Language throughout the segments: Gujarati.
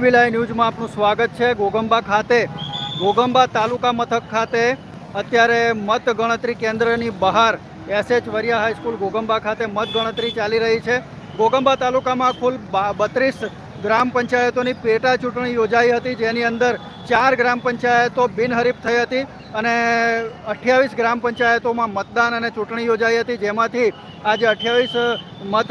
વિલાય ન્યૂઝમાં આપનું સ્વાગત છે. ગોગંબા ખાતે, ગોગંબા તાલુકા મથક ખાતે અત્યારે મતગણતરી કેન્દ્રની બહાર એસએચ વરિયા હાઈસ્કૂલ ગોગંબા ખાતે મતગણતરી ચાલી રહી છે. ગોગંબા તાલુકામાં કુલ બત્રીસ ગ્રામ પંચાયતોની પેટા ચૂંટણી યોજાઈ હતી. જેની અંદર ચાર ગ્રામ પંચાયતો બિનહરીફ થઈ હતી અને અઠ્યાવીસ ગ્રામ પંચાયતોમાં મતદાન અને ચૂંટણી યોજાઈ હતી. જેમાંથી આજે અઠ્યાવીસ મત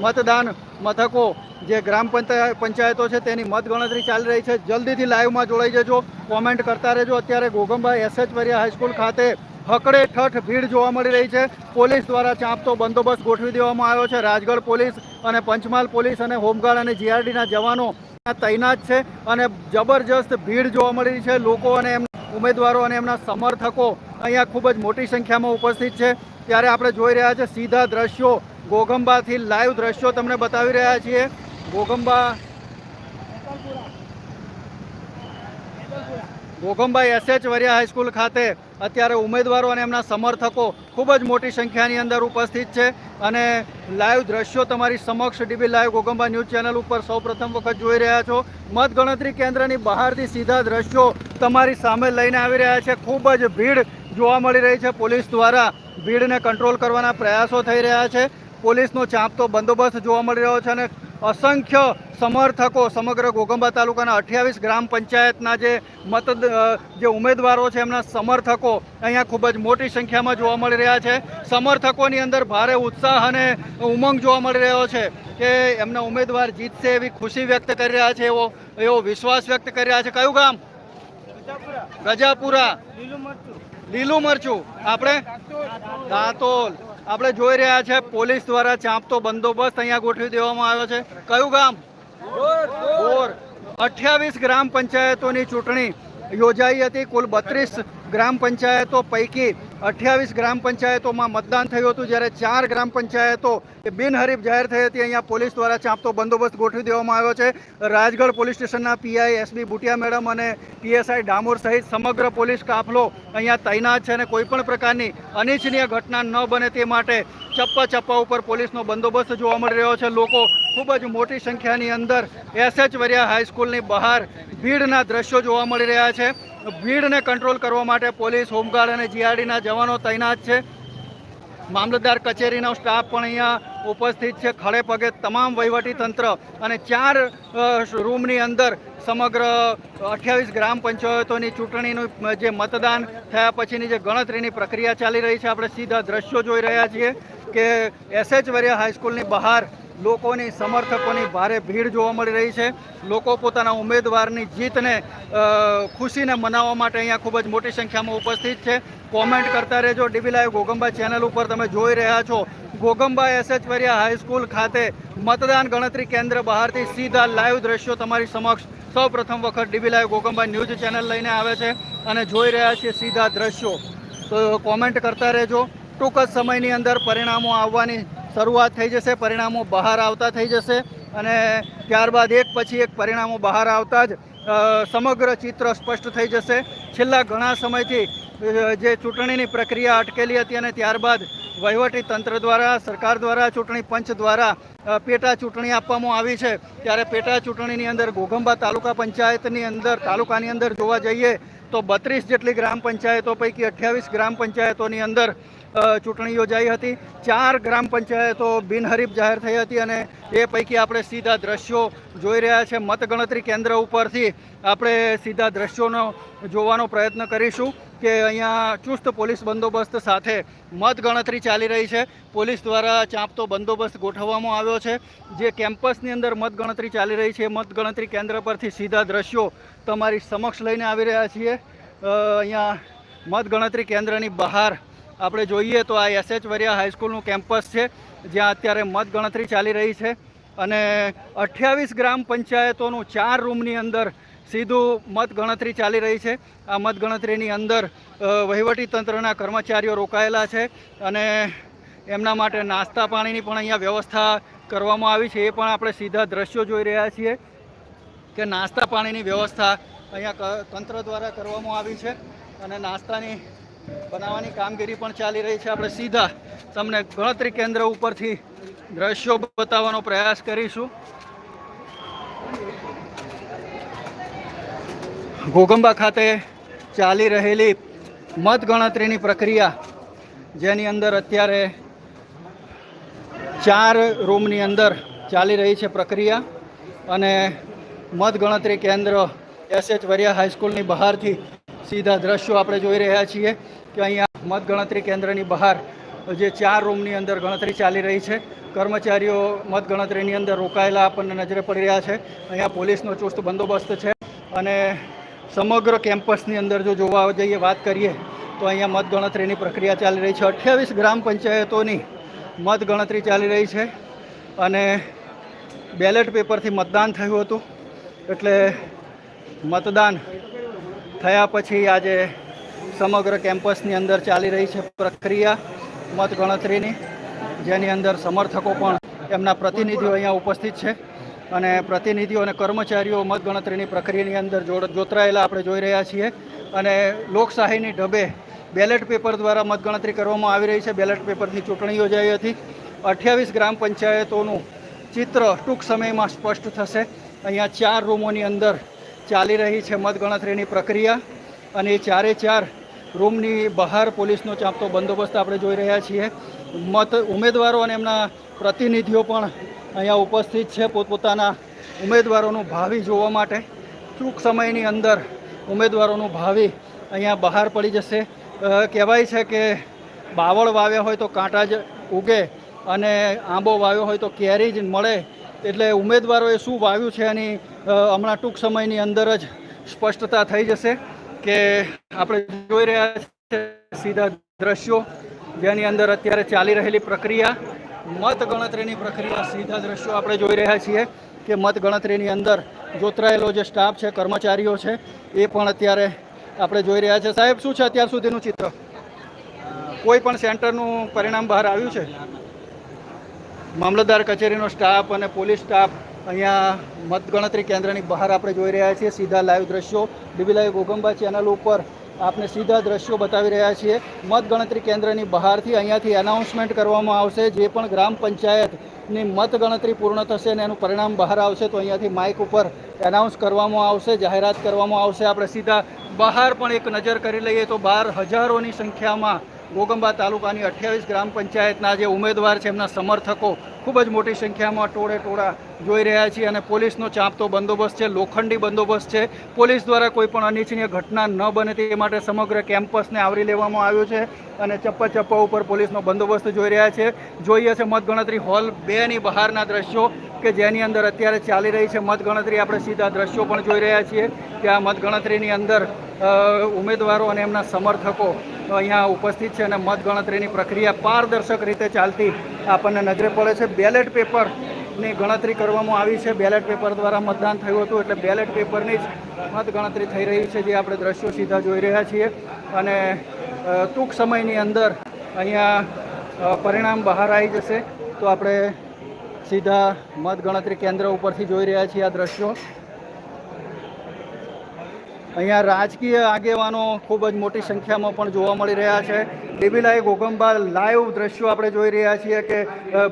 મતદાન મથકો જે ગ્રામ પંચાય- પંચાયતો છે તેની મતગણતરી ચાલી રહી છે. જલ્દીથી લાઈવમાં જોડાઈ જજો. કોમેન્ટ કરતા રહેજો. અત્યારે ગોગમભાઈ એસએચ વરિયા હાઈસ્કૂલ ખાતે હકડે ઠઠ ભીડ જોવા મળી રહી છે. પોલીસ દ્વારા ચાંપતો બંદોબસ્ત ગોઠવી દેવામાં આવ્યો છે. રાજગઢ પોલીસ અને પંચમહાલ પોલીસ અને હોમગાર્ડ અને જીઆરડીના જવાનો તૈનાત છે અને જબરજસ્ત ભીડ જોવા મળી રહી છે. લોકો અને એમ ઉમેદવારો અને એમના સમર્થકો અહીંયા ખૂબ જ મોટી સંખ્યામાં ઉપસ્થિત છે. ત્યારે આપણે જોઈ રહ્યા છે સીધા દ્રશ્યો ગોગંબાથી લાઈવ દ્રશ્યો તમને બતાવી રહ્યા છીએ. ગોગંબા ગોગંબા એસએચ વરિયા હાઈસ્કૂલ ખાતે અત્યારે ઉમેદવારો અને એમના સમર્થકો ખૂબ જ મોટી સંખ્યાની અંદર ઉપસ્થિત છે અને લાઈવ દ્રશ્યો તમારી સમક્ષ DB live Gogamba news channel ઉપર સૌ વખત જોઈ રહ્યા છો. મતગણતરી કેન્દ્રની બહારથી સીધા દ્રશ્યો તમારી સામે લઈને આવી રહ્યા છે. ખૂબ જ ભીડ જોવા મળી રહી છે પોલીસ દ્વારા. ભીડને કંટ્રોલ કરવાના પ્રયાસો થઈ રહ્યા છે. પોલીસનો ચાંપતો બંદોબસ્ત જોવા મળી રહ્યો છે અને અસંખ્ય સમર્થકો સમગ્ર ગોગંબા તાલુકાના અઠ્યાવીસ ગ્રામ પંચાયતના જે મત જે ઉમેદવારો છે એમના સમર્થકો અહીંયા ખૂબ જ મોટી સંખ્યામાં જોવા મળી રહ્યા છે. સમર્થકોની અંદર ભારે ઉત્સાહ અને ઉમંગ જોવા મળી રહ્યો છે કે એમના ઉમેદવાર જીતશે એવી ખુશી વ્યક્ત કરી રહ્યા છે એવો એવો વિશ્વાસ વ્યક્ત કરી રહ્યા છે. કયું ગામ? રજાપુરા લીલું મરચું. આપણે? દાંતોલ. આપણે જોઈ રહ્યા છે, પોલીસ દ્વારા ચાંપતો બંદોબસ્ત અહીંયા ગોઠવી દેવામાં આવ્યો છે. કયું ગામ? અઠ્યાવીસ ગ્રામ પંચાયતોની ચૂંટણી યોજાઈ હતી, કુલ બત્રીસ ગ્રામ પંચાયતો પૈકી અઠ્યાવીસ ગ્રામ પંચાયતોમાં મતદાન થયું હતું. જ્યારે ચાર ગ્રામ પંચાયતો બિનહરીફ જાહેર થઈ હતી. અહીંયા પોલીસ દ્વારા ચાંપતો બંદોબસ્ત ગોઠવી દેવામાં આવ્યો છે. રાજગઢ પોલીસ સ્ટેશનના પીઆઈ એસબી બુટિયા મેડમ અને પીએસઆઈ ડામોર સહિત સમગ્ર પોલીસ કાફલો અહીંયા તૈનાત છે અને કોઈપણ પ્રકારની અનિચ્છનીય ઘટના ન બને તે માટે ચપ્પા ચપ્પા ઉપર પોલીસનો બંદોબસ્ત જોવા મળી રહ્યો છે. લોકો ખૂબ જ મોટી સંખ્યાની અંદર એસએચ વરિયા હાઈસ્કૂલની બહાર ભીડના દ્રશ્યો જોવા મળી રહ્યા છે. ભીડને કંટ્રોલ કરવા માટે પોલીસ, હોમગાર્ડ અને જીઆરડીના જવાનો તૈનાત છે. મામલતદાર કચેરીનો સ્ટાફ પણ અહીંયા ઉપસ્થિત છે. ખડે પગે તમામ વહીવટી તંત્ર અને ચાર રૂમની અંદર સમગ્ર અઠ્યાવીસ ગ્રામ પંચાયતોની ચૂંટણીનું જે મતદાન થયા પછીની જે ગણતરીની પ્રક્રિયા ચાલી રહી છે, આપણે સીધા દ્રશ્યો જોઈ રહ્યા છીએ કે એસએચ વરિયા હાઈસ્કૂલની બહાર લોકોની સમર્થકોની ભારે ભીડ જોવા મળી રહી છે. લોકો પોતાના ઉમેદવારની જીતને ખુશીને મનાવવા માટે અહીંયા ખૂબ જ મોટી સંખ્યામાં ઉપસ્થિત છે. કોમેન્ટ કરતા રહેજો. ડીબી લાઈવ ગોગંબા ચેનલ ઉપર તમે જોઈ રહ્યા છો. ગોગંબા એસએચ વરિયા હાઈસ્કૂલ ખાતે મતદાન ગણતરી કેન્દ્ર બહારથી સીધા લાઈવ દ્રશ્યો તમારી સમક્ષ સૌ પ્રથમ વખત DB live Gogamba news channel લઈને આવે છે અને જોઈ રહ્યા છીએ સીધા દ્રશ્યો. તો કોમેન્ટ કરતા રહેજો. ટૂંક જ સમયની અંદર પરિણામો આવવાની શરૂઆત થઈ જશે, પરિણામો બહાર આવતા થઈ જશે અને ત્યારબાદ એક પછી એક પરિણામો બહાર આવતા જ સમગ્ર ચિત્ર સ્પષ્ટ થઈ જશે. છેલ્લા ઘણા સમયથી જે ચૂંટણીની પ્રક્રિયા અટકેલી હતી અને ત્યારબાદ વહીવટી તંત્ર દ્વારા, સરકાર દ્વારા, ચૂંટણી પંચ દ્વારા પેટા ચૂંટણી આપવામાં આવી છે. ત્યારે પેટા ચૂંટણીની અંદર ઘોઘંબા તાલુકા પંચાયતની અંદર, તાલુકાની અંદર જોવા જઈએ તો બત્રીસ જેટલી ગ્રામ પંચાયતો પૈકી અઠ્યાવીસ ગ્રામ પંચાયતોની અંદર ચૂંટણી યોજાઈ હતી. ચાર ગ્રામ પંચાયતો બિનહરીફ જાહેર થઈ હતી અને એ પૈકી આપણે સીધા દ્રશ્યો જોઈ રહ્યા છે. મતગણતરી કેન્દ્ર ઉપરથી આપણે સીધા દ્રશ્યોનો જોવાનો પ્રયત્ન કરીશું કે અહીંયા ચુસ્ત પોલીસ બંદોબસ્ત સાથે મતગણતરી ચાલી રહી છે. પોલીસ દ્વારા ચાંપતો બંદોબસ્ત ગોઠવવામાં આવ્યો છે. જે કેમ્પસની અંદર મતગણતરી ચાલી રહી છે મતગણતરી કેન્દ્ર પરથી સીધા દ્રશ્યો તમારી સમક્ષ લઈને આવી રહ્યા છીએ. અહીંયા મતગણતરી કેન્દ્રની બહાર આપણે જોઈએ તો આ એસએચ વરિયા હાઈસ્કૂલનું કેમ્પસ છે, જ્યાં અત્યારે મતગણતરી ચાલી રહી છે. અને અઠ્યાવીસ ગ્રામ પંચાયતોનું ચાર રૂમની અંદર સીધું મતગણતરી ચાલી રહી છે. આ મતગણતરીની અંદર વહીવટીતંત્રના વહીવટી તંત્રના કર્મચારીઓ રોકાયેલા છે અને એમના માટે નાસ્તા પાણીની પણ અહીંયા વ્યવસ્થા કરવામાં આવી છે. એ પણ આપણે સીધા દ્રશ્યો જોઈ રહ્યા છીએ કે નાસ્તા પાણીની વ્યવસ્થા અહીંયા તંત્ર દ્વારા કરવામાં આવી છે અને નાસ્તાની બનાવવાની કામગીરી પણ ચાલી રહી છે. આપણે સીધા તમને ગણતરી કેન્દ્ર ઉપરથી દ્રશ્યો બતાવવાનો પ્રયાસ કરીશું. ઘોગંબા ખાતે ચાલી રહેલી મતગણતરીની પ્રક્રિયા, જેની અંદર અત્યારે ચાર રૂમની અંદર ચાલી રહી છે પ્રક્રિયા અને મતગણતરી કેન્દ્ર એસ એચ વરિયા હાઈસ્કૂલની બહારથી સીધા દ્રશ્યો આપણે જોઈ રહ્યા છીએ કે અહીંયા મતગણતરી કેન્દ્રની બહાર જે ચાર રૂમની અંદર ગણતરી ચાલી રહી છે. કર્મચારીઓ મતગણતરીની અંદર રોકાયેલા આપણને નજરે પડી રહ્યા છે. અહીંયા પોલીસનો ચુસ્ત બંદોબસ્ત છે અને સમગ્ર કેમ્પસની અંદર જો જોવા જઈએ, વાત કરીએ તો અહીંયા મતગણતરીની પ્રક્રિયા ચાલી રહી છે. અઠ્યાવીસ ગ્રામ પંચાયતોની મતગણતરી ચાલી રહી છે અને બેલેટ પેપરથી મતદાન થયું હતું. એટલે મતદાન થયા પછી આજે સમગ્ર કેમ્પસની અંદર ચાલી રહી છે પ્રક્રિયા મતગણતરીની જેની અંદર સમર્થકો પણ એમના પ્રતિનિધિઓ અહીંયા ઉપસ્થિત છે. અને પ્રતિનિધિઓ અને કર્મચારીઓ મતગણતરીની પ્રક્રિયાની અંદર જોતરાયેલા આપણે જોઈ રહ્યા છીએ. અને લોકશાહીની ઢબે બેલેટ પેપર દ્વારા મતગણતરી કરવામાં આવી રહી છે. બેલેટ પેપરની ચૂંટણી યોજાઈ હતી. અઠ્યાવીસ ગ્રામ પંચાયતોનું ચિત્ર ટૂંક સમયમાં સ્પષ્ટ થશે. અહીંયા ચાર રૂમોની અંદર ચાલી રહી છે મતગણતરીની પ્રક્રિયા અને ચારે ચાર રૂમની બહાર પોલીસનો ચાંપતો બંદોબસ્ત આપણે જોઈ રહ્યા છીએ. મત ઉમેદવારો અને એમના પ્રતિનિધિઓ પણ અહીંયા ઉપસ્થિત છે પોતપોતાના ઉમેદવારોનું ભાવિ જોવા માટે. ટૂંક સમયની અંદર ઉમેદવારોનું ભાવિ અહીંયા બહાર પડી જશે. કહેવાય છે કે બાવળ વાવ્યા હોય તો કાંટા જ ઉગે અને આંબો વાવ્યો હોય તો કેરી જ મળે એટલે ઉમેદવારોએ શું વાવ્યું છે એની હમણાં ટૂંક સમયની અંદર જ સ્પષ્ટતા થઈ જશે કે આપણે જોઈ રહ્યા છે સીધા દ્રશ્યો જેની અંદર અત્યારે ચાલી રહેલી પ્રક્રિયા મતગણતરીની પ્રક્રિયા, સીધા દ્રશ્યો આપણે જોઈ રહ્યા છીએ કે મતગણતરીની અંદર જોતરાયેલો જે સ્ટાફ છે, કર્મચારીઓ છે, એ પણ અત્યારે આપણે જોઈ રહ્યા છે. સાહેબ, શું છે અત્યાર સુધીનું ચિત્ર? કોઈ પણ સેન્ટરનું પરિણામ બહાર આવ્યું છે? મામલતદાર કચેરીનો સ્ટાફ અને પોલીસ સ્ટાફ અહીંયા મતગણતરી કેન્દ્રની બહાર આપણે જોઈ રહ્યા છીએ. સીધા લાઈવ દ્રશ્યો, ડીબી લાઈવ ગોગંબા ચેનલ ઉપર આપને સીધા દ્રશ્યો બતાવી રહ્યા છીએ. મતગણતરી કેન્દ્રની બહારથી અહીંયાથી એનાઉન્સમેન્ટ કરવામાં આવશે. જે પણ ગ્રામ પંચાયતની મતગણતરી પૂર્ણ થશે અને એનું પરિણામ બહાર આવશે તો અહીંયાથી માઇક ઉપર એનાઉન્સ કરવામાં આવશે, જાહેરાત કરવામાં આવશે. આપણે સીધા બહાર પણ એક નજર કરી લઈએ તો બહાર હજારોની સંખ્યામાં ગોગંબા તાલુકાની અઠ્યાવીસ ગ્રામ પંચાયતના જે ઉમેદવાર છે, એમના સમર્થકો ખૂબ જ મોટી સંખ્યામાં ટોળે ટોળા જોઈ રહ્યા છીએ અને પોલીસનો ચાંપતો બંદોબસ્ત છે, લોખંડી બંદોબસ્ત છે. પોલીસ દ્વારા કોઈ પણ અનિચ્છનીય ઘટના ન બને તે માટે સમગ્ર કેમ્પસને આવરી લેવામાં આવ્યો છે અને ચપ્પા ચપ્પા ઉપર પોલીસનો બંદોબસ્ત જોઈ રહ્યા છે. જોઈએ છે મતગણતરી હોલ બેની બહારના દ્રશ્યો કે જેની અંદર અત્યારે ચાલી રહી છે મતગણતરી. આપણે સીધા દ્રશ્યો પણ જોઈ રહ્યા છીએ કે આ મતગણતરીની અંદર ઉમેદવારો અને એમના સમર્થકો અહીંયા ઉપસ્થિત છે અને મતગણતરીની પ્રક્રિયા પારદર્શક રીતે ચાલતી આપણને નજરે પડે છે. બેલેટ પેપરની ગણતરી કરવામાં આવી છે. બેલેટ પેપર દ્વારા મતદાન થયું હતું એટલે બેલેટ પેપરની જ મતગણતરી થઈ રહી છે જે આપણે દ્રશ્યો સીધા જોઈ રહ્યા છીએ. અને ટૂંક સમયની અંદર અહીંયા પરિણામ બહાર આવી જશે. તો આપણે સીધા મતગણતરી કેન્દ્ર ઉપરથી જોઈ રહ્યા છીએ આ દ્રશ્યો. અહીંયા રાજકીય આગેવાનો ખૂબ જ મોટી સંખ્યામાં પણ જોવા મળી રહ્યા છે. ડીબીલાઈ ગોગંબા લાઈવ દ્રશ્યો આપણે જોઈ રહ્યા છીએ કે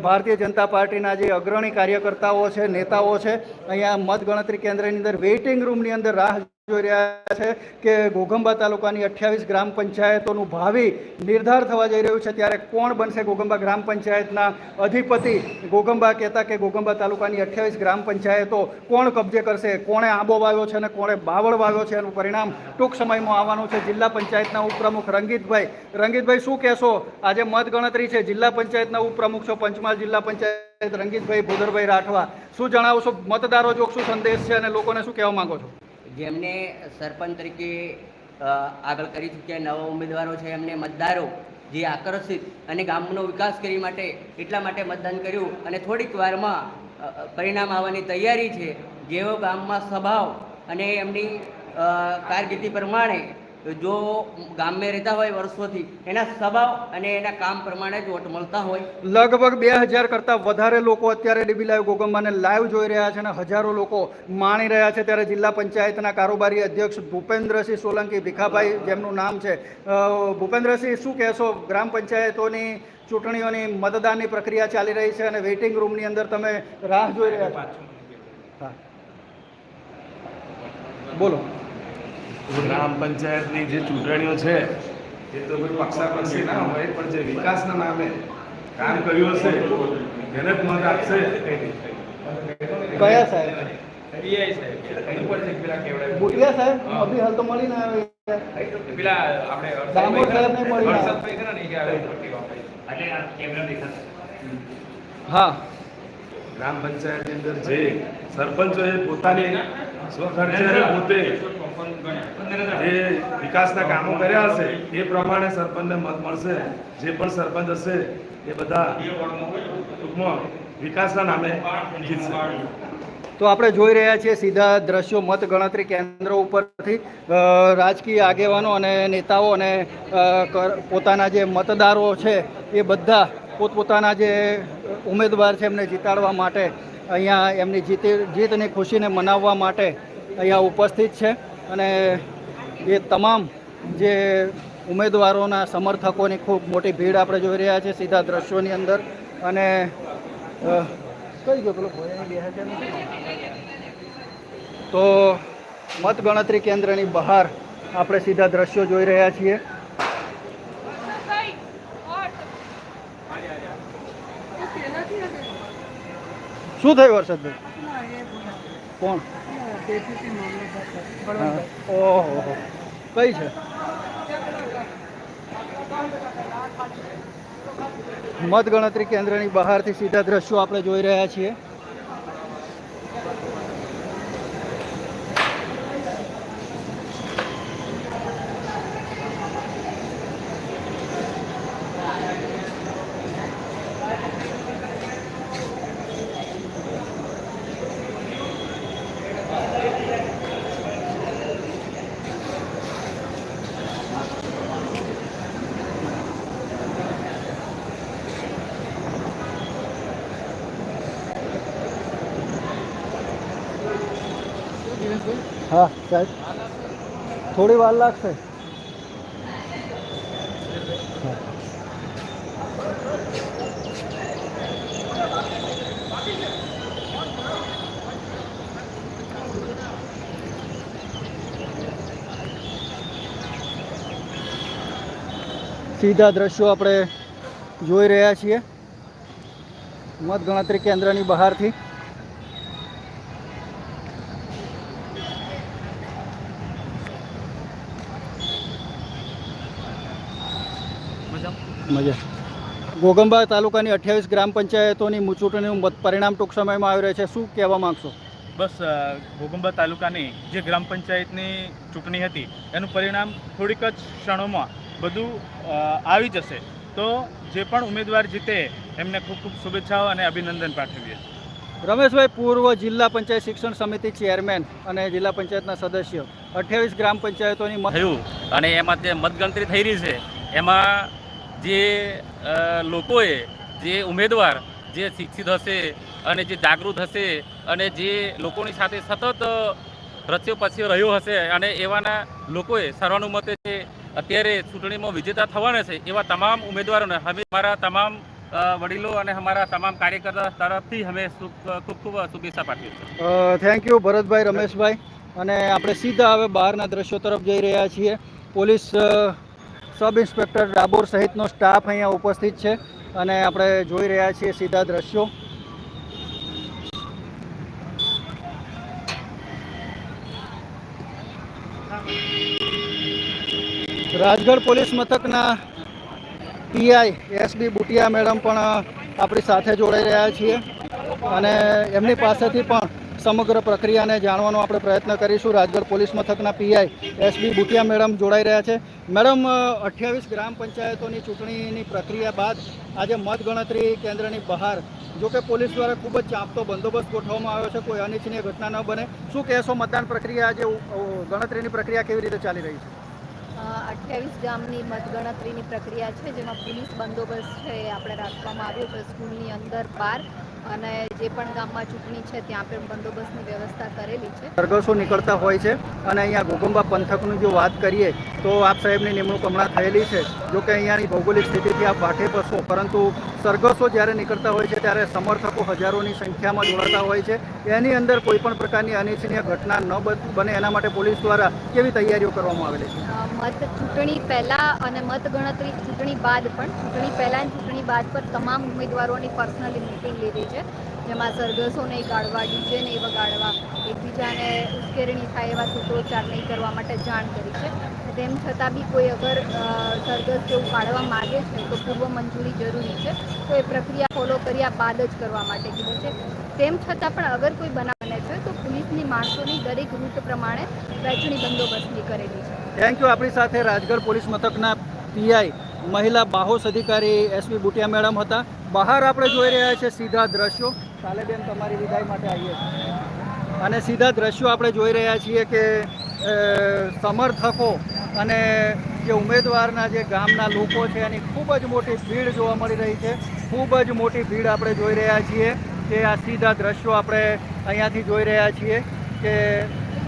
ભારતીય જનતા પાર્ટીના જે અગ્રણી કાર્યકર્તાઓ છે, નેતાઓ છે, અહીંયા મતગણતરી કેન્દ્રની અંદર વેઇટિંગ રૂમની અંદર રાહ જોઈ રહ્યા છે કે ઘોઘંબા તાલુકાની અઠ્યાવીસ ગ્રામ પંચાયતોનું ભાવિ નિર્ધાર થવા જઈ રહ્યું છે. ત્યારે કોણ બનશે ઘોઘંબા ગ્રામ પંચાયતના અધિપતિ? ઘોઘંબા કહેતા કે ઘોઘંબા તાલુકાની અઠ્યાવીસ ગ્રામ પંચાયતો કોણ કબજે કરશે? કોણે આંબો વાવ્યો છે અને કોણે બાવળ વાવ્યો છે? એનું પરિણામ ટૂંક સમયમાં આવવાનું છે. જિલ્લા પંચાયતના ઉપપ્રમુખ રંગીતભાઈ રંગીતભાઈ શું કહેશો? આજે મતગણતરી છે. જિલ્લા પંચાયતના ઉપપ્રમુખ છો પંચમહાલ જિલ્લા પંચાયત રંગીતભાઈ ભૂદરભાઈ રાઠવા. શું જણાવશો? મતદારો જોગ શું સંદેશ છે અને લોકોને શું કહેવા માંગો છો? જેમને સરપંચ તરીકે આગળ કરી ચૂક્યા નવા ઉમેદવારો છે, એમને મતદારો જે આકર્ષિત અને ગામનો વિકાસ કરી માટે, એટલા માટે મતદાન કર્યું અને થોડીક વારમાં પરિણામ આવવાની તૈયારી છે. જેઓ ગામમાં સ્વભાવ અને એમની કારકિર્દી પ્રમાણે જો ગામમાં રહેતા હોય વર્ષોથી, એના સ્વભાવ અને એના કામ પ્રમાણે જ વોટ મળતા હોય. લગભગ બે હજાર કરતાં વધારે લોકો અત્યારે ડીબી લાઈવ ગોગંબાને લાઈવ જોઈ રહ્યા છે અને હજારો લોકો માણી રહ્યા છે. ત્યારે જિલ્લા પંચાયતના કારોબારી અધ્યક્ષ ભૂપેન્દ્રસિંહ સોલંકી, ભીખાભાઈ જેમનું નામ છે. ભૂપેન્દ્રસિંહ, શું કહેશો? ગ્રામ પંચાયતોની ચૂંટણીઓની મતદાનની પ્રક્રિયા ચાલી રહી છે અને વેઇટિંગ રૂમની અંદર તમે રાહ જોઈ રહ્યા છો. બોલો. ગ્રામ પંચાયતની જે ચૂંટણીઓ છે એ તો કોઈ પક્ષાપક્ષી ના હોય પણ જે વિકાસના નામે કામ કર્યું હશે એને જ મત આપશે. કયા સાહેબ? બુટિયા સાહેબ. અભી હાલ તો મળીને આવ્યા દામોદ સાહેબ ને મળીને આવ્યા. હા. ગ્રામ પંચાયતની અંદર જે સરપંચોએ પોતાની સ્વખર્ચે પોતે જે વિકાસના કામો કર્યા હશે એ પ્રમાણે સરપંચને મત મળશે. જે પણ સરપંચ હશે એ બધા ટૂંકમાં વિકાસના નામે જીતશે. તો આપણે જોઈ રહ્યા છીએ સીધા દ્રશ્યો મત ગણતરી કેન્દ્રો ઉપરથી. રાજકીય આગેવાનો અને નેતાઓ અને પોતાના જે મતદારો છે એ બધા પોતપોતાના જે ઉમેદવાર છે એમને જીતાડવા માટે અહીંયા એમની જીતે જીતની ખુશીને મનાવવા માટે અહીંયા ઉપસ્થિત છે. અને એ તમામ જે ઉમેદવારોના સમર્થકોની ખૂબ મોટી ભીડ આપણે જોઈ રહ્યા છીએ સીધા દ્રશ્યોની અંદર અને કઈ ગયો પેલો? તો મતગણતરી કેન્દ્રની બહાર આપણે સીધા દ્રશ્યો જોઈ રહ્યા છીએ શું થયું હર્ષદભાઈ કોણ. ઓહો. કઈ છે? મત ગણતરી કેન્દ્રની બહારથી સીધા દ્રશ્યો આપણે જોઈ રહ્યા છીએ. હા સાહેબ. થોડી વાર લાગશે. સીધા દ્રશ્યો આપણે જોઈ રહ્યા છીએ. મતગણતરી કેન્દ્રની બહારથી. મજા? ગોગંબા તાલુકાની અઠ્યાવીસ ગ્રામ પંચાયતોની ચૂંટણીનું પરિણામ ટૂંક સમયમાં આવી રહ્યું છે. શું કહેવા માગશો? બસ ગોગંબા તાલુકાની જે ગ્રામ પંચાયતની ચૂંટણી હતી એનું પરિણામ થોડીક જ ક્ષણોમાં બધું આવી જશે. તો જે પણ ઉમેદવાર જીતે એમને ખૂબ ખૂબ શુભેચ્છાઓ અને અભિનંદન પાઠવીએ. રમેશભાઈ પૂર્વ જિલ્લા પંચાયત શિક્ષણ સમિતિ ચેરમેન અને જિલ્લા પંચાયતના સદસ્ય. અઠ્યાવીસ ગ્રામ પંચાયતોની થયું. અને એમાં જે મતગણતરી થઈ રહી છે એમાં જે લોકોએ જે ઉમેદવાર, જે શિક્ષિત હશે અને જે જાગૃત હશે અને જે લોકોની સાથે સતત રચ્યો પચ્યો રહ્યો હશે અને એવાના લોકોએ સર્વાનુમતે જે અત્યારે ચૂંટણીમાં વિજેતા થવાના છે, એવા તમામ ઉમેદવારોને અમે અમારા તમામ વડીલો અને અમારા તમામ કાર્યકર્તા તરફથી અમે ખૂબ ખૂબ શુભેચ્છા પાઠવીએ છીએ. Thank you Bharatbhai, Rameshbhai. અને આપણે સીધા હવે બહારના દ્રશ્યો તરફ જઈ રહ્યા છીએ. પોલીસ સબ ઇન્સ્પેક્ટર ડાબોર સહિતનો સ્ટાફ અહીંયા ઉપસ્થિત છે અને આપણે જોઈ રહ્યા છીએ સીધા દ્રશ્યો. રાજગઢ પોલીસ મથકના પીઆઈ એસબી બુટિયા મેડમ પણ આપણી સાથે જોડાઈ રહ્યા છીએ અને એમની પાસેથી પણ સમગ્ર પ્રક્રિયાને જાણવાનો આપણે પ્રયત્ન કરીશું. રાજગઢ પોલીસ મથકના પીઆઈ એસબી બુટિયા મેડમ જોડાઈ રહ્યા છે. મેડમ અઠ્યાવીસ ગ્રામ પંચાયતોની ચૂંટણીની પ્રક્રિયા બાદ આજે મતગણતરી કેન્દ્રની બહાર જો કે પોલીસ દ્વારા ખૂબ જ ચાંપતો બંદોબસ્ત ગોઠવવામાં આવ્યો છે. કોઈ અનિચ્છનીય ઘટના ન બને. શું કહેશો, મતદાન પ્રક્રિયા આજે ગણતરીની પ્રક્રિયા કેવી રીતે ચાલી રહી છે? અઠ્યાવીસ ગામની મતગણતરીની પ્રક્રિયા છે, જેમાં પોલીસ બંદોબસ્ત છે આપણે રાખવામાં આવ્યો છે. સ્કૂલની અંદર બહાર અને જે પણ ગામમાં ચૂંટણી છે ત્યાં પણ બંદોબસ્તની વ્યવસ્થા કરેલી છે. સરઘસો નીકળતા હોય છે અને અહીંયા ઘોગંબા પંથકની જો વાત કરીએ તો આપ સાહેબની નિમણૂક હમણાં થયેલી છે. જો કે અહીંયાની ભૌગોલિક સ્થિતિથી આપ વાઠે પશો પરંતુ સરઘસો જ્યારે નીકળતા હોય છે ત્યારે સમર્થકો હજારોની સંખ્યામાં જોડાતા હોય છે. એની અંદર કોઈ પણ પ્રકારની અનિચ્છનીય ઘટના ન બને એના માટે પોલીસ દ્વારા કેવી તૈયારીઓ કરવામાં આવેલી છે? મત ચૂંટણી પહેલાં અને મત ગણતરી ચૂંટણી બાદ પણ ચૂંટણી પહેલાં ચૂંટણી બાદ પર તમામ ઉમેદવારોની પર્સનલી મિટિંગ લીધી છે, જેમાં સરઘસો નહીં કાઢવા ડીજે નહીં વગાડવા એકબીજાને ઉશ્કેરણી થાય એવા સૂત્રોચ્ચાર નહીં કરવા માટે જાણ કરી છે. તેમ છતાં બી કોઈ અગર સરઘસ કે એવું કાઢવા માગે છે, તો પૂર્વ મંજૂરી જરૂરી છે. તો એ પ્રક્રિયા ફોલો કર્યા બાદ જ કરવા માટે કીધું છે. તેમ છતાં પણ અગર કોઈ બનાવ બને છે, તો પોલીસની માણસોની દરેક રૂટ પ્રમાણે વહેંચણી બંદોબસ્તની કરેલી છે. થેન્ક યુ આપણી સાથે રાજગઢ પોલીસ મથકના પીઆઈ મહિલા બાહોશ અધિકારી એસપી બુટિયા મેડમ હતા. બહાર આપણે જોઈ રહ્યા છીએ સીધા દ્રશ્યો. કાલે બેન તમારી વિદાય માટે આવીએ છીએ. અને સીધા દ્રશ્યો આપણે જોઈ રહ્યા છીએ કે સમર્થકો અને જે ઉમેદવારના જે ગામના લોકો છે, એની ખૂબ જ મોટી ભીડ જોવા મળી રહી છે. ખૂબ જ મોટી ભીડ આપણે જોઈ રહ્યા છીએ કે આ સીધા દ્રશ્યો આપણે અહીંયાથી જોઈ રહ્યા છીએ કે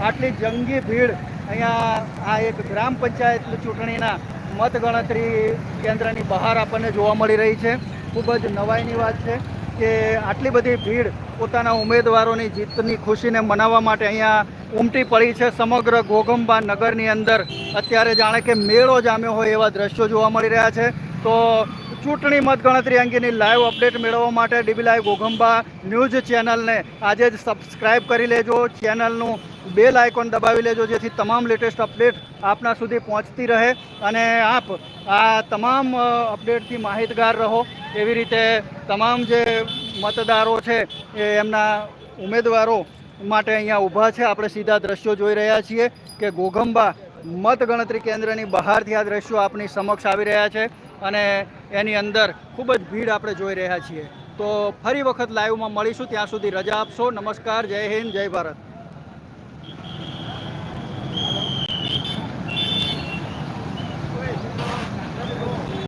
આટલી જંગી ભીડ અહીંયા આ એક ગ્રામ પંચાયત ચૂંટણીના મતગણતરી કેન્દ્રની બહાર આપણને જોવા મળી રહી છે. ખૂબ જ નવાઈની વાત છે કે આટલી બધી ભીડ પોતાના ઉમેદવારોની જીતની ખુશીને મનાવવા માટે અહીંયા ઉમટી પડી છે સમગ્ર ગોગંબા નગરની અંદર. અત્યારે જાણે કે મેળો જામ્યો હોય એવા દ્રશ્યો જોવા મળી રહ્યા છે. તો ચૂંટણી મતગણતરી અંગેની લાઈવ અપડેટ મેળવવા માટે ડીબી લાઈવ ઘોગંબા ન્યૂઝ ચેનલને આજે જ સબસ્ક્રાઈબ કરી લેજો. ચેનલનું બેલ આઇકોન દબાવી લેજો, જેથી તમામ લેટેસ્ટ અપડેટ આપના સુધી પહોંચતી રહે અને આપ આ તમામ અપડેટથી માહિતગાર રહો. એવી રીતે તમામ જે મતદારો છે, એ એમના ઉમેદવારો માટે અહીંયા ઊભા છે. આપણે સીધા દ્રશ્યો જોઈ રહ્યા છીએ કે ઘોઘંબા મતગણતરી કેન્દ્રની બહારથી આ દ્રશ્યો આપની સમક્ષ આવી રહ્યા છે. અને એની અંદર ખૂબ જ ભીડ આપણે જોઈ રહ્યા છીએ. તો ફરી વખત લાઈવમાં મળીશું. ત્યાં સુધી રજા આપશો. નમસ્કાર. જય હિન્દ. જય ભારત.